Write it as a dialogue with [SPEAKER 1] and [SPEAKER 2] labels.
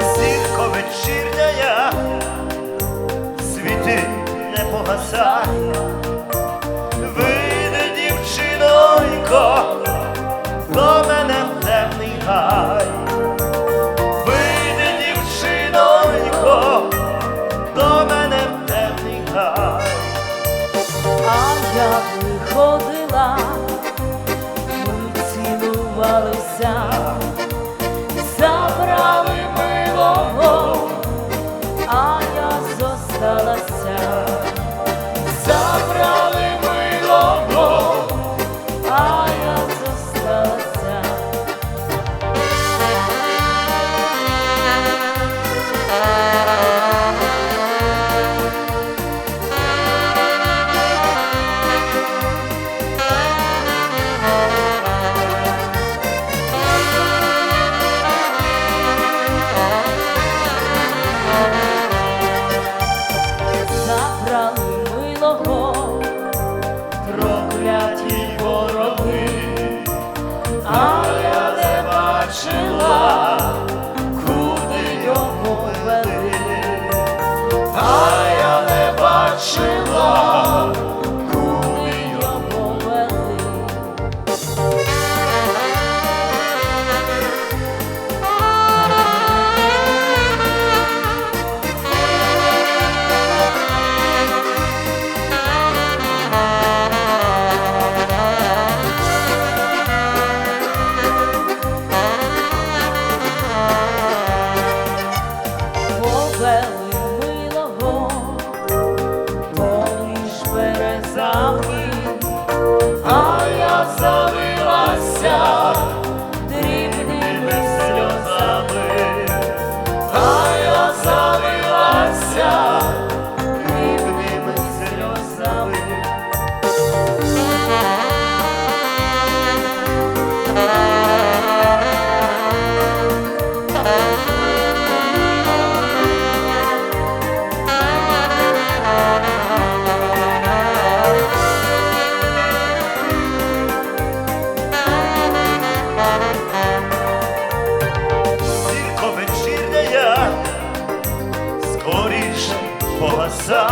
[SPEAKER 1] Сітко вечірня, світи не погаса, вийде дівчинонько, до мене в темний гай, вийде
[SPEAKER 2] дівчинонько,
[SPEAKER 1] до мене в темний гай,
[SPEAKER 2] а я виходила. Валися кохалася, забрали милого, а я зосталася. Музика Oh. Березами, а я залилася дрібними сльозами, а я залилася дрібними сльозами. Зірко
[SPEAKER 1] погаса,